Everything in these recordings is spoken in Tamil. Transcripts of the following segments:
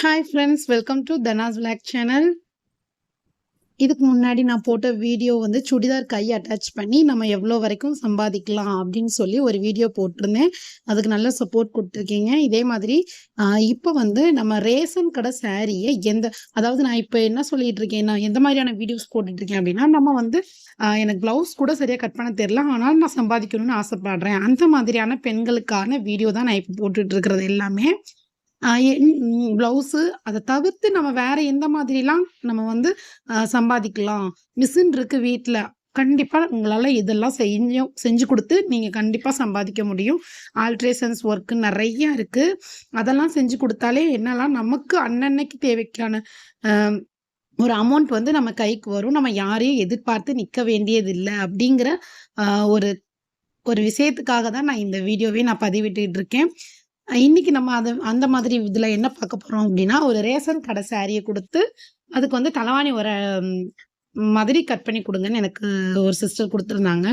Hi friends welcome to Dhanas Vlog channel இதுக்கு முன்னாடி நான் போட்ட வீடியோ வந்து சுடிதார் கை அட்டாச் பண்ணி நம்ம எவ்வளோ வரைக்கும் சம்பாதிக்கலாம் அப்படின்னு சொல்லி ஒரு வீடியோ போட்டிருந்தேன். அதுக்கு நல்ல சப்போர்ட் கொடுத்துருக்கீங்க. இதே மாதிரி இப்போ வந்து நம்ம ரேஷன் கடை சாரியை எந்த அதாவது நான் இப்போ என்ன சொல்லிட்டு இருக்கேன் நான் எந்த மாதிரியான வீடியோஸ் போட்டுட்டு இருக்கேன் அப்படின்னா நம்ம வந்து எனக்கு ப்ளவுஸ் கூட சரியாக கட் பண்ண தெரியல ஆனாலும் நான் சம்பாதிக்கணும்னு ஆசைப்படுறேன். அந்த மாதிரியான பெண்களுக்கான வீடியோ தான் நான் இப்போ போட்டுட்டு இருக்கிறது எல்லாமே. ப்ளவுஸு அதை தவிர்த்து நம்ம வேற எந்த மாதிரிலாம் நம்ம வந்து சம்பாதிக்கலாம். மிஷின் இருக்கு வீட்டில் கண்டிப்பாக உங்களால் இதெல்லாம் செஞ்சு செஞ்சு கொடுத்து நீங்கள் கண்டிப்பாக சம்பாதிக்க முடியும். ஆல்ட்ரேஷன்ஸ் ஒர்க்கு நிறையா இருக்குது அதெல்லாம் செஞ்சு கொடுத்தாலே என்னெல்லாம் நமக்கு அன்னன்னைக்கு தேவைக்கான ஒரு அமௌண்ட் வந்து நம்ம கைக்கு வரும். நம்ம யாரையும் எதிர்பார்த்து நிற்க வேண்டியதில்லை அப்படிங்கிற ஒரு ஒரு விஷயத்துக்காக தான் நான் இந்த வீடியோவே நான் பதிவிட்டு இருக்கேன். இன்னைக்கு நம்ம அது அந்த மாதிரி இதில் என்ன பார்க்க போகிறோம் அப்படின்னா ஒரு ரேஷன் கடை சாரியை கொடுத்து அதுக்கு வந்து தலைவாணி ஒரு மாதிரி கட் பண்ணி கொடுங்கன்னு எனக்கு ஒரு சிஸ்டர் கொடுத்துருந்தாங்க.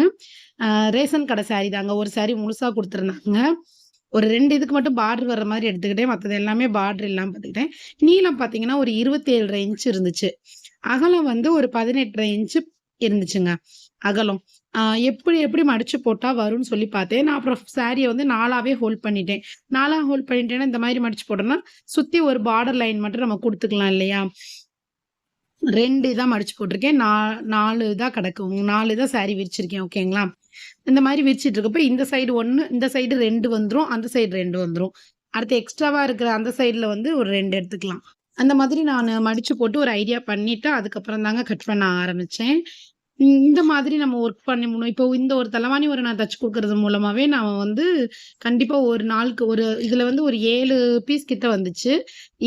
ரேஷன் கடை சாரி தாங்க. ஒரு சாரி முழுசாக கொடுத்துருந்தாங்க. ஒரு ரெண்டு இதுக்கு மட்டும் பார்டர் வர்ற மாதிரி எடுத்துக்கிட்டேன். மற்றது எல்லாமே பார்டர் இல்லாமல் பார்த்துக்கிட்டேன். நீளம் பார்த்தீங்கன்னா ஒரு இருபத்தேழரை இன்ச் இருந்துச்சு. அகலம் வந்து ஒரு பதினெட்டரை இன்ச்சு இருந்துச்சுங்க. அகலம். எப்படி எப்படி மடிச்சு போட்டால் வரும்னு சொல்லி பார்த்தேன். நான் அப்புறம் சாரியை வந்து நாலாவே ஹோல்ட் பண்ணிட்டேன். நாலாக ஹோல்ட் பண்ணிட்டேன்னா இந்த மாதிரி மடிச்சு போட்டோம்னா சுற்றி ஒரு பார்டர் லைன் மட்டும் நம்ம கொடுத்துக்கலாம் இல்லையா? ரெண்டு இதாக மடிச்சு போட்டிருக்கேன். நா நாலு இதாக கிடக்கும் நாலு இதாக சாரி விரிச்சிருக்கேன். ஓகேங்களா இந்த மாதிரி விரிச்சிட்டு இருக்கப்போ இந்த சைடு ஒன்று இந்த சைடு ரெண்டு வந்துடும் அந்த சைடு ரெண்டு வந்துடும் அடுத்து எக்ஸ்ட்ராவாக இருக்கிற அந்த சைடில் வந்து ஒரு ரெண்டு எடுத்துக்கலாம். அந்த மாதிரி நான் மடிச்சு போட்டு ஒரு ஐடியா பண்ணிட்டு அதுக்கப்புறம் தாங்க கட் பண்ண ஆரம்பித்தேன் இந்த மாதிரி நம்ம ஒர்க் பண்ணி முடியும். இப்போ இந்த ஒரு தலைவாணி ஒரு நான் தச்சு கொடுக்கறது மூலமாகவே நான் வந்து கண்டிப்பாக ஒரு நாளுக்கு ஒரு இதில் வந்து ஒரு ஏழு பீஸ் கிட்ட வந்துச்சு.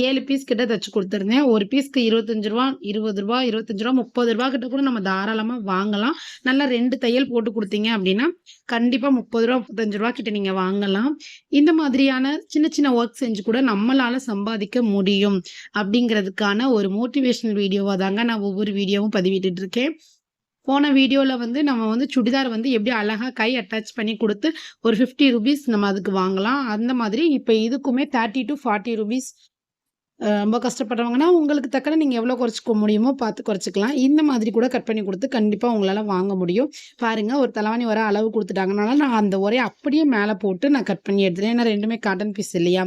ஏழு பீஸ் கிட்ட தச்சு கொடுத்துருந்தேன். ஒரு பீஸ்க்கு இருபத்தஞ்சு ரூபா இருபது ரூபா இருபத்தஞ்சு ரூபா முப்பது ரூபா கிட்ட கூட நம்ம தாராளமாக வாங்கலாம். நல்லா ரெண்டு தையல் போட்டு கொடுத்தீங்க அப்படின்னா கண்டிப்பாக முப்பது ரூபா முப்பத்தஞ்சு ரூபா கிட்ட நீங்கள் வாங்கலாம். இந்த மாதிரியான சின்ன சின்ன ஒர்க் செஞ்சு கூட நம்மளால சம்பாதிக்க முடியும் அப்படிங்கிறதுக்கான ஒரு மோட்டிவேஷனல் வீடியோவாக தாங்க நான் ஒவ்வொரு வீடியோவும் பதிவிட்டு இருக்கேன். போன வீடியோவில் வந்து நம்ம வந்து சுடிதார் வந்து எப்படி அழகாக கை அட்டாச் பண்ணி கொடுத்து ஒரு ஃபிஃப்டி ருபீஸ் நம்ம அதுக்கு வாங்கலாம். அந்த மாதிரி இப்போ இதுக்குமே தேர்ட்டி டு ஃபார்ட்டி ருபீஸ் ரொம்ப கஷ்டப்படுறவங்கன்னா உங்களுக்கு தக்கன நீங்கள் எவ்வளோ குறைச்சிக்க முடியுமோ பார்த்து குறைச்சிக்கலாம். இந்த மாதிரி கூட கட் பண்ணி கொடுத்து கண்டிப்பாக உங்களால் வாங்க முடியும். பாருங்கள் ஒரு தலைவாணி வர அளவு கொடுத்துட்டாங்கனால நான் அந்த உரையை அப்படியே மேலே போட்டு நான் கட் பண்ணி எடுத்துட்டேன் ஏன்னா ரெண்டுமே காட்டன் பீஸ் இல்லையா?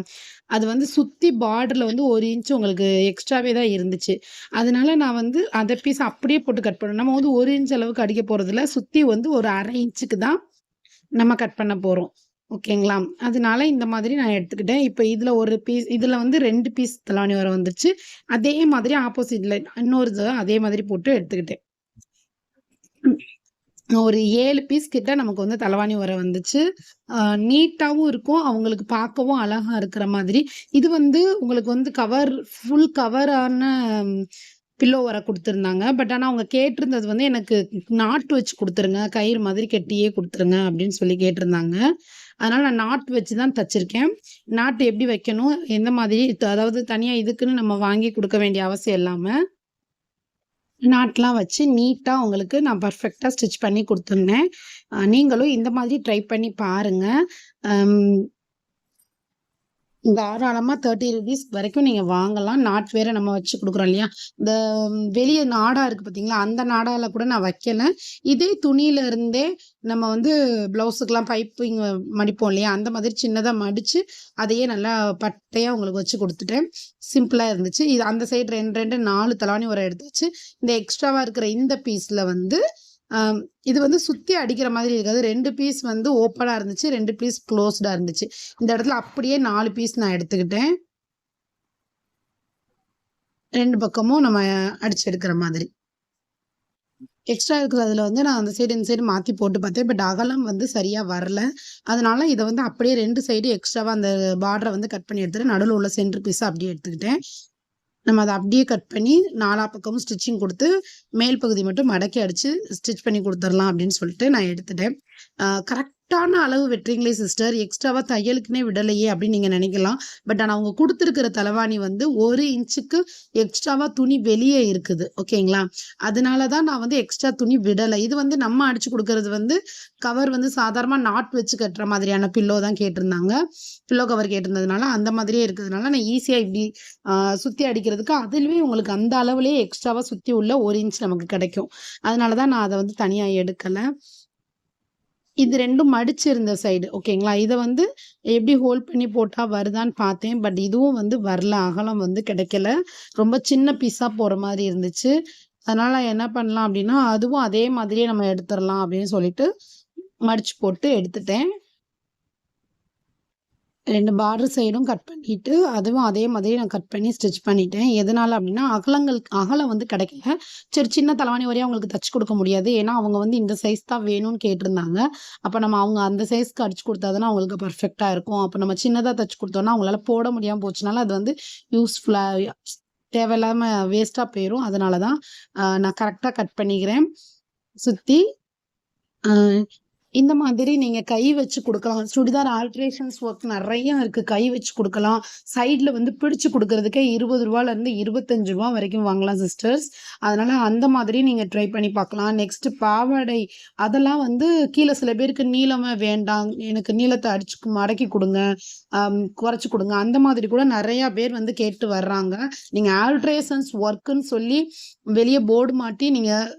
அது வந்து சுற்றி பார்டரில் வந்து ஒரு இன்ச் உங்களுக்கு எக்ஸ்ட்ராவே தான் இருந்துச்சு. அதனால நான் வந்து அதை பீஸ் அப்படியே போட்டு கட் பண்ணணும். நம்ம வந்து ஒரு இன்ச் அளவுக்கு அடிக்க போகிறதில்ல சுற்றி வந்து ஒரு அரை இன்ச்சுக்கு தான் நம்ம கட் பண்ண போகிறோம் ஓகேங்களா? அதனால இந்த மாதிரி நான் எடுத்துக்கிட்டேன். இப்போ இதில் ஒரு பீஸ் இதில் வந்து ரெண்டு பீஸ் தலாணி வர வந்துருச்சு. அதே மாதிரி ஆப்போசிட்டில் இன்னொரு அதே மாதிரி போட்டு எடுத்துக்கிட்டேன். ஒரு ஏழு பீஸ் கிட்ட நமக்கு வந்து தலைவாணி உரை வந்துச்சு. நீட்டாகவும் இருக்கும். அவங்களுக்கு பார்க்கவும் அழகா இருக்கிற மாதிரி. இது வந்து உங்களுக்கு வந்து கவர் ஃபுல் கவரான பில்லோ வர கொடுத்துருந்தாங்க. பட் ஆனால் அவங்க கேட்டிருந்தது வந்து எனக்கு நாட்டு வச்சு கொடுத்துருங்க கயிறு மாதிரி கட்டியே கொடுத்துருங்க அப்படின்னு சொல்லி கேட்டிருந்தாங்க. அதனால் நான் நாட்டு வச்சு தான் தச்சிருக்கேன். நாட்டு எப்படி வைக்கணும் எந்த மாதிரி அதாவது தனியாக இதுக்குன்னு நம்ம வாங்கி கொடுக்க வேண்டிய அவசியம் இல்லாமல் நாட்லாம் வச்சு நீட்டாக உங்களுக்கு நான் பர்ஃபெக்டாக ஸ்டிச் பண்ணி கொடுத்துருந்தேன். நீங்களும் இந்த மாதிரி ட்ரை பண்ணி பாருங்கள் தாராளமாக தேர்ட்டி ருபீஸ் வரைக்கும் நீங்கள் வாங்கலாம். நாட் வேற நம்ம வச்சு கொடுக்குறோம் இல்லையா? இந்த வெளியே நாடா இருக்குது பார்த்தீங்களா அந்த நாடாவில் கூட நான் வைக்கலை. இதே துணியில இருந்தே நம்ம வந்து ப்ளவுஸுக்கெலாம் பைப்பிங் மடிப்போம் இல்லையா? அந்த மாதிரி சின்னதாக மடித்து அதையே நல்லா பட்டையாக உங்களுக்கு வச்சு கொடுத்துட்டேன். சிம்பிளாக இருந்துச்சு. இது அந்த சைடு ரெண்டு ரெண்டு நாலு தலாணி உரம் எடுத்துச்சு இந்த எக்ஸ்ட்ராவாக இருக்கிற இந்த பீஸில் வந்து இது வந்து சுற்றி அடிக்கிற மாதிரி இருக்காது. ரெண்டு பீஸ் வந்து ஓப்பனாக இருந்துச்சு ரெண்டு பீஸ் க்ளோஸ்டாக இருந்துச்சு. இந்த இடத்துல அப்படியே நாலு பீஸ் நான் எடுத்துக்கிட்டேன். ரெண்டு பக்கமும் நம்ம அடிச்சு எடுக்கிற மாதிரி. எக்ஸ்ட்ரா இருக்கிறதுல வந்து நான் அந்த சைடு இந்த சைடு மாற்றி போட்டு பார்த்தேன். பட் அகலம் வந்து சரியாக வரல. அதனால இதை வந்து அப்படியே ரெண்டு சைடு எக்ஸ்ட்ராவாக அந்த பார்டரை வந்து கட் பண்ணி எடுத்துகிட்டு நடுவில் உள்ள சென்டர் பீஸை அப்படியே எடுத்துக்கிட்டேன். நம்ம அதை அப்படியே கட் பண்ணி நாலா பக்கமும் ஸ்டிச்சிங் கொடுத்து மேல் பகுதி மட்டும் மடக்கி அடித்து ஸ்டிச் பண்ணி கொடுத்துடலாம் அப்படின்னு சொல்லிட்டு நான் எடுத்துட்டேன். கரெக்ட் கரெக்டான அளவு வெட்டுறீங்களே சிஸ்டர். எக்ஸ்ட்ராவாக தையலுக்குனே விடலையே அப்படின்னு நீங்கள் நினைக்கலாம். பட் ஆனால் அவங்க கொடுத்துருக்கிற தலைவாணி வந்து ஒரு இன்ச்சுக்கு எக்ஸ்ட்ராவாக துணி வெளியே இருக்குது. ஓகேங்களா? அதனால தான் நான் வந்து எக்ஸ்ட்ரா துணி விடலை. இது வந்து நம்ம அடிச்சு கொடுக்கறது வந்து கவர் வந்து சாதாரணமாக நாட் வச்சு கட்டுற மாதிரியான பில்லோ தான் கேட்டிருந்தாங்க. பில்லோ கவர் கேட்டிருந்ததுனால அந்த மாதிரியே இருக்கிறதுனால நான் ஈஸியாக இப்படி சுற்றி அடிக்கிறதுக்கு அதுலேயே உங்களுக்கு அந்த அளவுலேயே எக்ஸ்ட்ராவாக சுற்றி உள்ள ஒரு இன்ச் நமக்கு கிடைக்கும். அதனால தான் நான் அதை வந்து தனியாக எடுக்கலை. இது ரெண்டும் மடிச்சிருந்த சைடு ஓகேங்களா இதை வந்து எப்படி ஹோல்ட் பண்ணி போட்டால் வருதான்னு பார்த்தேன். பட் இதுவும் வந்து வரல. அகலம் வந்து கிடைக்கல. ரொம்ப சின்ன பீஸாக போகிற மாதிரி இருந்துச்சு. அதனால் என்ன பண்ணலாம் அப்படின்னா அதுவும் அதே மாதிரியே நம்ம எடுத்துடலாம் அப்படின்னு சொல்லிட்டு மடிச்சு போட்டு எடுத்துட்டேன். ரெண்டு பார்டர் சைடும் கட் பண்ணிட்டு அதுவும் அதே மாதிரி நான் கட் பண்ணி ஸ்டிச் பண்ணிட்டேன். எதனால அப்படின்னா அகலங்கள் அகலம் வந்து கிடைக்கல. சரி சின்ன தலைவாணி வரையும் அவங்களுக்கு தச்சு கொடுக்க முடியாது. ஏன்னா அவங்க வந்து இந்த சைஸ் தான் வேணும்னு கேட்டிருந்தாங்க. அப்போ நம்ம அவங்க அந்த சைஸ்க்கு அடிச்சு கொடுத்தாதான் அவங்களுக்கு பர்ஃபெக்டாக இருக்கும். அப்போ நம்ம சின்னதாக தச்சு கொடுத்தோம்னா அவங்களால போட முடியாமல் போச்சுனால அது வந்து யூஸ்ஃபுல்லாக தேவையில்லாமல் வேஸ்ட்டாக போயிடும் அதனால தான் நான் கரெக்டாக கட் பண்ணிக்கிறேன். சுற்றி இந்த மாதிரி நீங்கள் கை வச்சு கொடுக்கலாம். சுடிதார் ஆல்ட்ரேஷன்ஸ் ஒர்க் நிறைய இருக்குது கை வச்சு கொடுக்கலாம். சைடில் வந்து பிடிச்சு கொடுக்கறதுக்கே இருபது ரூபாலேருந்து இருபத்தஞ்சு ரூபா வரைக்கும் வாங்கலாம் சிஸ்டர்ஸ் அதனால் அந்த மாதிரி நீங்கள் ட்ரை பண்ணி பார்க்கலாம். நெக்ஸ்ட்டு பாவாடை. அதெல்லாம் வந்து கீழே சில பேருக்கு நீளமாக வேண்டாம். எனக்கு நீளத்தை அடிச்சு மடக்கி கொடுங்க. குறைச்சி கொடுங்க. அந்த மாதிரி கூட நிறையா பேர் வந்து கேட்டு வர்றாங்க. நீங்கள் ஆல்ட்ரேஷன்ஸ் ஒர்க்குன்னு சொல்லி வெளியே போர்டு மாட்டி நீங்கள்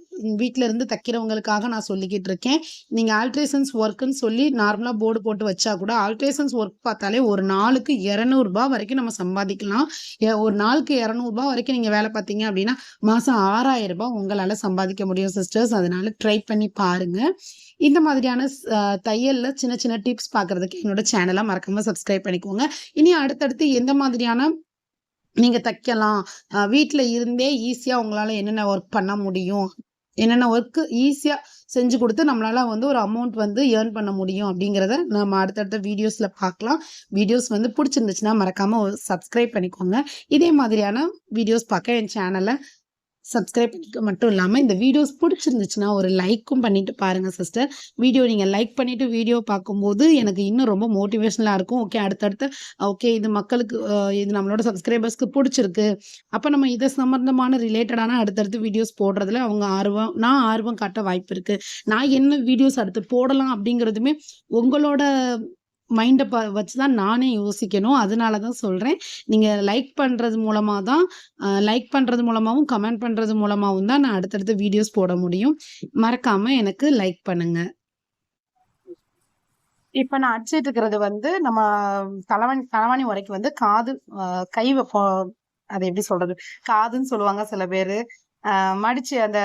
வீட்டில் இருந்து தைக்கிறவங்களுக்காக நான் சொல்லிக்கிட்டு இருக்கேன். நீங்கள் ஆல்ட்ரேஷன்ஸ் ஒர்க்குன்னு சொல்லி நார்மலாக போர்டு போட்டு வச்சா கூட ஆல்ட்ரேஷன்ஸ் ஒர்க் பார்த்தாலே ஒரு நாளுக்கு இரநூறுபா வரைக்கும் நம்ம சம்பாதிக்கலாம். ஒரு நாளுக்கு இரநூறுபா வரைக்கும் நீங்கள் வேலை பார்த்தீங்க அப்படின்னா மாதம் ஆறாயிரம் ரூபாய் உங்களால் சம்பாதிக்க முடியும் சிஸ்டர்ஸ் அதனால ட்ரை பண்ணி பாருங்கள் இந்த மாதிரியான தையலில் சின்ன சின்ன டிப்ஸ் பார்க்குறதுக்கு என்னோட சேனலை மறக்காமல் சப்ஸ்கிரைப் பண்ணிக்கோங்க. இனி அடுத்தடுத்து எந்த மாதிரியான நீங்கள் தைக்கலாம்? வீட்டில் இருந்தே ஈஸியாக உங்களால் என்னென்ன ஒர்க் பண்ண முடியும்? என்னென்ன ஒர்க்கு ஈஸியாக செஞ்சு கொடுத்து நம்மளால் வந்து ஒரு அமௌண்ட் வந்து ஏர்ன் பண்ண முடியும் அப்படிங்கிறத நம்ம அடுத்தடுத்த வீடியோஸில் பார்க்கலாம். வீடியோஸ் வந்து பிடிச்சிருந்துச்சுன்னா மறக்காமல் சப்ஸ்கிரைப் பண்ணிக்கோங்க. இதே மாதிரியான வீடியோஸ் பார்க்க என் சேனலை சப்ஸ்கிரைப் பண்ணிக்க மட்டும் இல்லாமல் இந்த வீடியோஸ் பிடிச்சிருந்துச்சுன்னா ஒரு லைக்கும் பண்ணிட்டு பாருங்கள் சிஸ்டர் வீடியோ நீங்கள் லைக் பண்ணிவிட்டு வீடியோ பார்க்கும்போது எனக்கு இன்னும் ரொம்ப மோட்டிவேஷனலாக இருக்கும். ஓகே அடுத்தடுத்து ஓகே இது மக்களுக்கு இது நம்மளோட சப்ஸ்கிரைபர்ஸ்க்கு பிடிச்சிருக்கு. அப்போ நம்ம இதை சம்மந்தமான ரிலேட்டடான அடுத்தடுத்து வீடியோஸ் போடுறதுல அவங்க ஆர்வம் நான் ஆர்வம் காட்ட வாய்ப்பு இருக்குது நான் என்ன வீடியோஸ் அடுத்து போடலாம் அப்படிங்கிறதுமே உங்களோட மைண்டை ப வச்சு தான் நானே யோசிக்கணும். அதனால தான் சொல்கிறேன் நீங்கள் லைக் பண்ணுறது மூலமாக தான் லைக் பண்ணுறது மூலமாகவும் கமெண்ட் பண்ணுறது மூலமாகவும் தான் நான் அடுத்தடுத்த வீடியோஸ் போட முடியும். மறக்காமல் எனக்கு லைக் பண்ணுங்கள் இப்போ நான் அடிச்சிட்டு இருக்கிறது வந்து நம்ம தலைவணி தலைவாணி உரைக்கு வந்து காது கை வைப்போம் அது எப்படி சொல்றது? காதுன்னு சொல்லுவாங்க சில பேர். மடிச்சு அந்த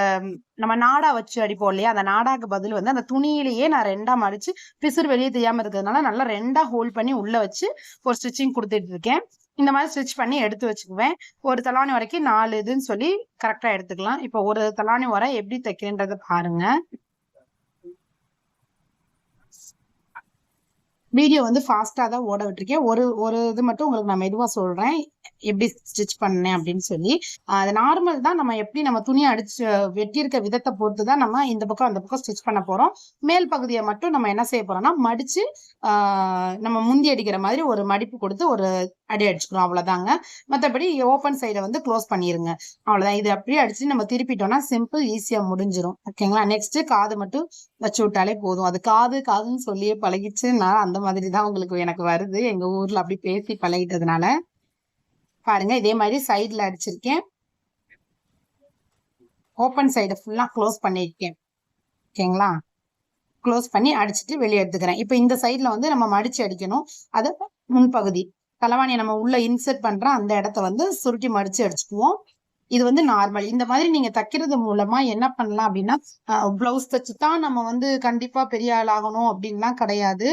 நம்ம நாடா வச்சு அடிப்போம் இல்லையா? அந்த நாடாக்கு பதில் வந்து அந்த துணியிலேயே நான் ரெண்டா மடிச்சு பிசுறு வெளியே தெரியாம இருக்கிறதுனால நல்லா ரெண்டா ஹோல்ட் பண்ணி உள்ள வச்சு ஒரு ஸ்டிச்சிங் கொடுத்துட்டு இருக்கேன். இந்த மாதிரி ஸ்டிச் பண்ணி எடுத்து வச்சுக்குவேன். ஒரு தலாணி வரைக்கும் நாலு இதுன்னு சொல்லி கரெக்டா எடுத்துக்கலாம். இப்போ ஒரு தலாணி வரை எப்படி தைக்கிறேன்றத பாருங்க. வீடியோ வந்து ஃபாஸ்ட்டாக தான் ஓட விட்டுருக்கேன். ஒரு ஒரு இது மட்டும் உங்களுக்கு நான் மெதுவாக சொல்கிறேன் எப்படி ஸ்டிச் பண்ணேன் அப்படின்னு சொல்லி அது நார்மல் தான். நம்ம எப்படி நம்ம துணியை அடிச்சு வெட்டியிருக்க விதத்தை பொறுத்து தான் நம்ம இந்த பக்கம் அந்த பக்கம் ஸ்டிச் பண்ண போறோம். மேல் பகுதியை மட்டும் நம்ம என்ன செய்ய போறோம்னா மடிச்சு நம்ம முந்தி அடிக்கிற மாதிரி ஒரு மடிப்பு கொடுத்து ஒரு அடி அடிச்சுக்கிறோம் அவ்வளோதாங்க மற்றபடி ஓப்பன் சைடை வந்து க்ளோஸ் பண்ணிருங்க. அவ்வளோதான் இது அப்படியே அடிச்சு நம்ம திருப்பிட்டோம்னா சிம்பிள் ஈஸியாக முடிஞ்சிடும் ஓகேங்களா நெக்ஸ்ட் காது மட்டும் வச்சு விட்டாலே போதும். அது காது காதுன்னு சொல்லியே பழகிச்சு நான் அந்த மாதிரி தான் உங்களுக்கு எனக்கு வருது. எங்க ஊரில் அப்படி பேசி பழகிட்டதுனால. பாருங்க இதே மாதிரி சைடில் அடிச்சிருக்கேன். ஓப்பன் சைடை ஃபுல்லாக க்ளோஸ் பண்ணியிருக்கேன் ஓகேங்களா? க்ளோஸ் பண்ணி அடிச்சுட்டு வெளியே எடுத்துக்கிறேன். இப்போ இந்த சைடில் வந்து நம்ம மடிச்சு அடிக்கணும். அது முன்பகுதி. தலைவாணியை நம்ம உள்ள இன்சர்ட் பண்ணுறோம் அந்த இடத்த வந்து சுருட்டி மடிச்சு அடிச்சுக்குவோம். இது வந்து நார்மல் இந்த மாதிரி நீங்க தைக்கிறது மூலமா என்ன பண்ணலாம் அப்படின்னா பிளவுஸ் தைச்சு தான் நம்ம வந்து கண்டிப்பா பெரிய ஆள் ஆகணும் அப்படின்லாம் கிடையாது.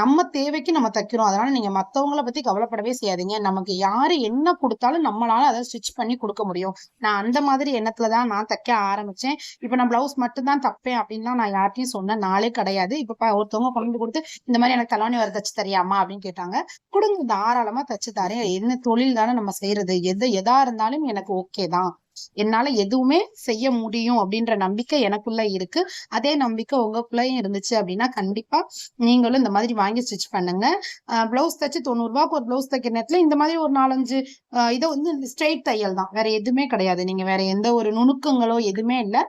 நம்ம தேவைக்கு நம்ம தைக்கிறோம். அதனால நீங்க மத்தவங்கள பத்தி கவலைப்படவே செய்யாதீங்க. நமக்கு யாரு என்ன கொடுத்தாலும் நம்மளால அதை ஸ்டிச் பண்ணி கொடுக்க முடியும். நான் அந்த மாதிரி எண்ணத்துலதான் நான் தைக்க ஆரம்பிச்சேன். இப்ப நான் பிளவுஸ் மட்டும் தான் தப்பேன் அப்படின்லாம் நான் யார்ட்டையும் சொன்ன நாளே கிடையாது. இப்ப ஒருத்தவங்க கொண்டு கொடுத்து இந்த மாதிரி எனக்கு தலைவணி வர தச்சு தரியாமா? அப்படின்னு கேட்டாங்க. கொடுங்க தாராளமா தச்சு தரேன். என்ன தொழில் தானே நம்ம செய்யறது. எது எதா இருந்தாலும் எனக்கு ஓகே தான். என்னால எதுவுமே செய்ய முடியும் அப்படின்ற நம்பிக்கை எனக்குள்ள இருக்கு. அதே நம்பிக்கை உங்களுக்குள்ளயும் இருந்துச்சு அப்படின்னா கண்டிப்பா நீங்களும் இந்த மாதிரி வாங்கி ஸ்டிச் பண்ணுங்க. பிளவுஸ் தைச்சு தொண்ணூறு ரூபாய்க்கு ஒரு பிளவுஸ் தைக்கிற நேரத்துல இந்த மாதிரி ஒரு நாலஞ்சு இதை வந்து ஸ்ட்ரெயிட் தையல் தான். வேற எதுவுமே கிடையாது. நீங்க வேற எந்த ஒரு நுணுக்கங்களோ எதுவுமே இல்லை.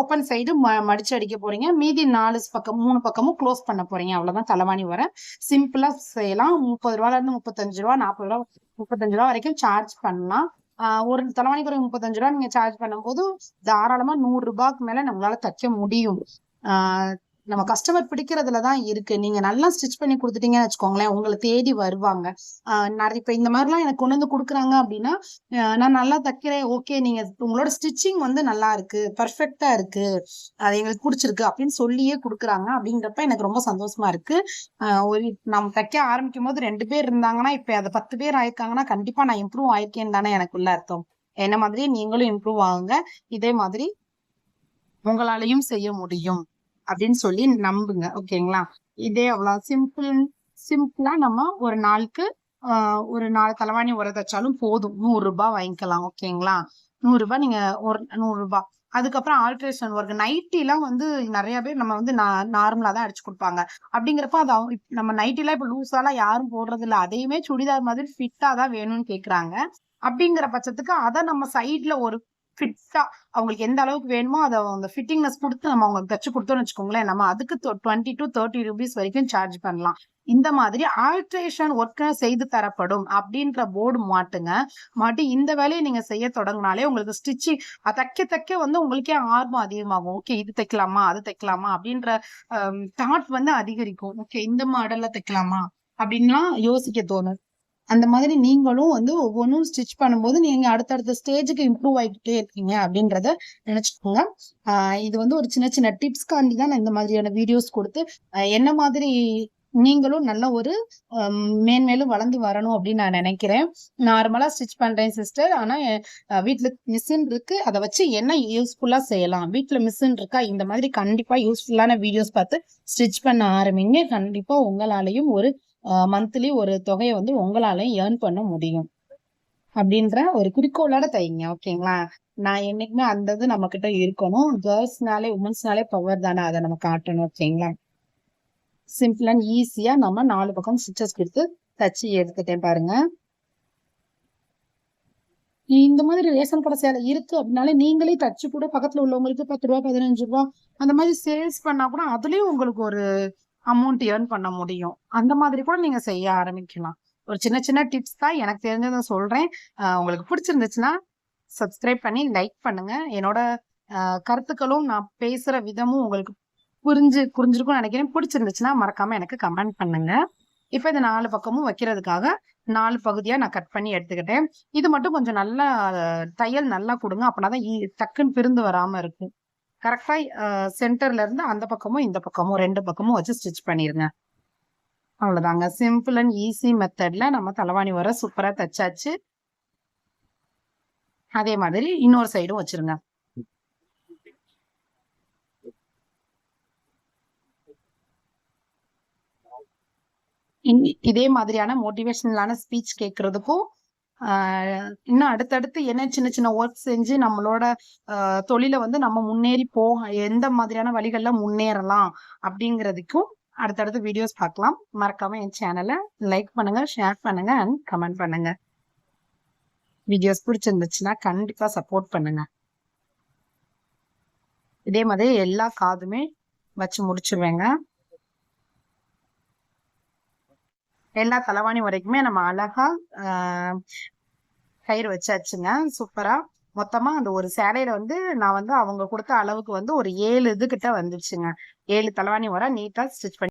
ஓப்பன் சைடு மடிச்சு அடிக்க போறீங்க. மீதி நாலு பக்கம் மூணு பக்கமும் க்ளோஸ் பண்ண போறீங்க. அவ்வளவுதான் தலைவாணி வர. சிம்பிளா செய்யலாம். முப்பது ரூபால இருந்து முப்பத்தஞ்சு ரூபா நாற்பது ரூபா முப்பத்தஞ்சு ரூபா வரைக்கும் சார்ஜ் பண்ணலாம். ஒரு தலைவாணிக்கு ஒரு முப்பத்தஞ்சு ரூபா நீங்க சார்ஜ் பண்ணும்போது தாராளமா நூறு ரூபாய்க்கு மேல நம்மளால தைக்க முடியும். ஆஹ் நம்ம கஸ்டமர் பிடிக்கிறதுல தான் இருக்கு. நீங்க நல்லா ஸ்டிச் பண்ணி கொடுத்துட்டீங்கன்னு வச்சுக்கோங்களேன் உங்களை தேடி வருவாங்க. நிறைய இப்ப இந்த மாதிரிலாம் எனக்கு கொண்டு வந்து கொடுக்குறாங்க அப்படின்னா நான் நல்லா தைக்கிறேன் ஓகே நீங்க உங்களோட ஸ்டிச்சிங் வந்து நல்லா இருக்கு பர்ஃபெக்டா இருக்கு அது எங்களுக்கு பிடிச்சிருக்கு அப்படின்னு சொல்லியே கொடுக்குறாங்க. அப்படின்றப்ப எனக்கு ரொம்ப சந்தோஷமா இருக்கு. ஒரு நம்ம தைக்க ஆரம்பிக்கும் போது ரெண்டு பேர் இருந்தாங்கன்னா இப்ப அதை பத்து பேர் ஆயிருக்காங்கன்னா கண்டிப்பா நான் இம்ப்ரூவ் ஆயிருக்கேன்னு தானே எனக்குள்ள அர்த்தம். என்ன மாதிரி நீங்களும் இம்ப்ரூவ் ஆகுங்க. இதே மாதிரி உங்களாலையும் செய்ய முடியும். அப்படின்னு சொல்லி நம்புங்க ஓகேங்களா? இதே அவ்வளோ சிம்பிள் சிம்பிளா நம்ம ஒரு நாளுக்கு ஒரு நாலு தலைவாணி உர போதும். நூறு ரூபாய் வாங்கிக்கலாம் ஓகேங்களா? நூறு ரூபாய் நீங்க ஒரு நூறு ரூபாய். அதுக்கப்புறம் ஆல்ட்ரேஷன் ஒர்க் நைட்டிலாம் வந்து நிறைய பேர் நம்ம வந்து நார்மலா தான் அடிச்சு கொடுப்பாங்க. அப்படிங்கிறப்ப அது நம்ம நைட்டிலாம் இப்ப லூஸாலாம் யாரும் போடுறது இல்லை அதையுமே சுடிதார் மாதிரி ஃபிட்டா தான் வேணும்னு கேக்குறாங்க. அப்படிங்கிற பட்சத்துக்கு அதை நம்ம சைட்ல ஒரு ஃபிட்ஸா அவங்களுக்கு எந்த அளவுக்கு வேணுமோ அதை அந்த ஃபிட்டிங்னஸ் கொடுத்து நம்ம அவங்களுக்கு தச்சு கொடுத்தோம்னு வச்சுக்கோங்களேன் நம்ம அதுக்கு டுவெண்ட்டி டு தேர்ட்டி ருபீஸ் வரைக்கும் சார்ஜ் பண்ணலாம். இந்த மாதிரி ஆல்ட்ரேஷன் ஒர்க்கு செய்து தரப்படும் அப்படின்ற போர்டு மாட்டுங்க. மாட்டி இந்த வேலையை நீங்க செய்ய தொடங்கினாலே உங்களுக்கு ஸ்டிச்சிங் தைக்க தைக்க வந்து உங்களுக்கே ஆர்வம் அதிகமாகும். ஓகே இது தைக்கலாமா அது தைக்கலாமா அப்படின்ற தாட் வந்து அதிகரிக்கும். ஓகே இந்த மாடல்ல தைக்கலாமா அப்படின்லாம் யோசிக்க தோணும். அந்த மாதிரி நீங்களும் வந்து ஒவ்வொன்றும் ஸ்டிச் பண்ணும்போது நீங்க அடுத்தடுத்த ஸ்டேஜுக்கு இம்ப்ரூவ் ஆகிக்கிட்டே இருக்கீங்க அப்படின்றத நினைச்சுக்கோங்க. இது வந்து ஒரு சின்ன சின்ன டிப்ஸ்க்காண்டி தான் நான் இந்த மாதிரியான வீடியோஸ் கொடுத்து என்ன மாதிரி நீங்களும் நல்ல ஒரு மேன்மேலும் வளர்ந்து வரணும் அப்படின்னு நான் நினைக்கிறேன். நார்மலா ஸ்டிச் பண்றேன் சிஸ்டர் ஆனா வீட்டுல மிஷின் இருக்கு. அதை வச்சு என்ன யூஸ்ஃபுல்லா செய்யலாம்? வீட்டுல மிஷின் இருக்கா? இந்த மாதிரி கண்டிப்பா யூஸ்ஃபுல்லான வீடியோஸ் பார்த்து ஸ்டிச் பண்ண ஆரம்பிங்க. கண்டிப்பா உங்களாலையும் ஒரு மந்த்லி ஒரு தொகையை வந்து உங்களாலையும் ஏர்ன் பண்ண முடியும். அப்படின்ற ஒரு குறிக்கோளோட தைங்க ஓகேங்களா? நான் என்னைக்குமே அந்த இது நம்ம கிட்ட இருக்கணும் கேர்ள்ஸ்னாலே உமன்ஸ்னாலே பவர் தானே அதை நம்ம காட்டணும் ஓகேங்களா? சிம்பிள் அண்ட் ஈஸியா நம்ம நாலு பக்கம் ஸ்டிச்சஸ் கொடுத்து தச்சு எடுத்துட்டேன் பாருங்க. இந்த மாதிரி ரேஷன் கடை சேலை இருக்கு அப்படின்னாலே நீங்களே தச்சு கூட பக்கத்துல உள்ளவங்களுக்கு பத்து ரூபா பதினஞ்சு ரூபா அந்த மாதிரி சேல்ஸ் பண்ணா கூட அதுலயும் உங்களுக்கு ஒரு அமௌண்ட் ஏர்ன் பண்ண முடியும். அந்த மாதிரி கூட நீங்க செய்ய ஆரம்பிக்கலாம். ஒரு சின்ன சின்ன டிப்ஸ் தான் எனக்கு தெரிஞ்சதை சொல்றேன். உங்களுக்கு பிடிச்சிருந்துச்சுன்னா சப்ஸ்கிரைப் பண்ணி லைக் பண்ணுங்க. என்னோட கருத்துக்களும் நான் பேசுற விதமும் உங்களுக்கு புரிஞ்சு புரிஞ்சிருக்கும்னு நினைக்கிறேன். பிடிச்சிருந்துச்சுன்னா மறக்காம எனக்கு கமெண்ட் பண்ணுங்க. இப்போ இந்த நாலு பக்கமும் வைக்கிறதுக்காக நாலு பகுதியாக நான் கட் பண்ணி எடுத்துக்கிட்டேன். இது மட்டும் கொஞ்சம் நல்லா தையல் நல்லா கொடுங்க. அப்படின்னா தான் டக்குன்னு பிரிந்து வராமல் இருக்கும். கரெக்டாக சென்டர்ல இருந்து அந்த பக்கமும் இந்த பக்கமும் ரெண்டு பக்கமும் வச்சு ஸ்டிச் பண்ணிடுங்க அவ்வளோதாங்க சிம்பிள் அண்ட் ஈஸி மெத்தடில் நம்ம தலைவாணி வர சூப்பராக தைச்சாச்சு. அதே மாதிரி இன்னொரு சைடும் வச்சிருங்க. இதே மாதிரியான மோட்டிவேஷனலான ஸ்பீச் கேட்கறதுக்கும் இன்னும் அடுத்தடுத்து என்ன சின்ன சின்ன ஒர்க் செஞ்சு நம்மளோட தொழிலை வந்து நம்ம முன்னேறி போக எந்த மாதிரியான வழிகள்ல முன்னேறலாம் அப்படிங்கிறதுக்கும் அடுத்தடுத்து வீடியோஸ் பார்க்கலாம். மறக்காம என் சேனலை லைக் பண்ணுங்க ஷேர் பண்ணுங்க அண்ட் கமெண்ட் பண்ணுங்க. வீடியோஸ் பிடிச்சிருந்துச்சுன்னா கண்டிப்பா சப்போர்ட் பண்ணுங்க. இதே மாதிரி எல்லா காதுமே வச்சு முடிச்சிருவேங்க. எல்லா தலைவாணி வரைக்குமே நம்ம அழகா கயிறு வச்சாச்சுங்க. சூப்பரா. மொத்தமா அந்த ஒரு சேலையில வந்து நான் வந்து அவங்க கொடுத்த அளவுக்கு வந்து ஒரு ஏழு இது கிட்ட வந்துருச்சுங்க ஏழு தலைவாணி வர நீட்டா ஸ்டிச் பண்ணி